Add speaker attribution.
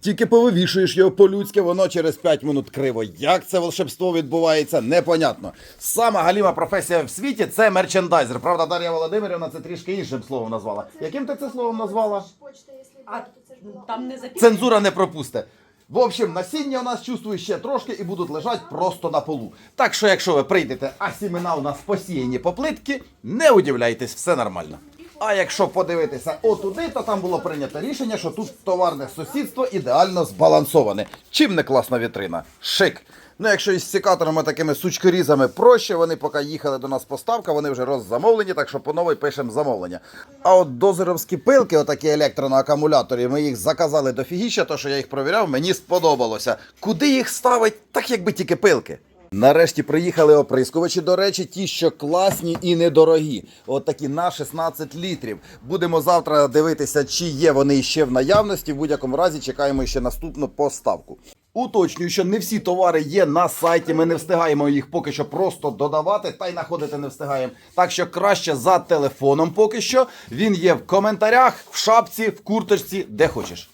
Speaker 1: Тільки повивішуєш його по-людськи, воно через 5 минут криво. Як це волшебство відбувається, непонятно. Сама галіма професія в світі це мерчендайзер. Правда, Дар'я Володимирівна це трішки іншим словом назвала. Яким ти це словом назвала?
Speaker 2: Почта, якщо
Speaker 3: А
Speaker 2: це ж
Speaker 3: там не записано.
Speaker 1: Цензура не пропусте. В общем, насіння у нас чувствую ще трошки і будуть лежати просто на полу. Так що, якщо ви прийдете, а сімена у нас посіяні по плитки, не удивляйтесь, все нормально. А якщо подивитися отуди, то там було прийнято рішення, що тут товарне сусідство ідеально збалансоване. Чим не класна вітрина? Шик. Ну, якщо із секаторами такими сучкорізами проще, вони поки їхали до нас поставка, вони вже роззамовлені, так що по новій пишемо замовлення. А от дозеровські пилки, отакі електро на акумуляторі, ми їх заказали до фігіща, то що я їх провіряв, мені сподобалося. Куди їх ставить, так якби тільки пилки. Нарешті приїхали оприскувачі, до речі, ті, що класні і недорогі. От такі на 16 літрів. Будемо завтра дивитися, чи є вони ще в наявності. В будь-якому разі чекаємо ще наступну поставку. Уточнюю, що не всі товари є на сайті. Ми не встигаємо їх поки що просто додавати, та й знаходити не встигаємо. Так що краще за телефоном поки що. Він є в коментарях, в шапці, в курточці, де хочеш.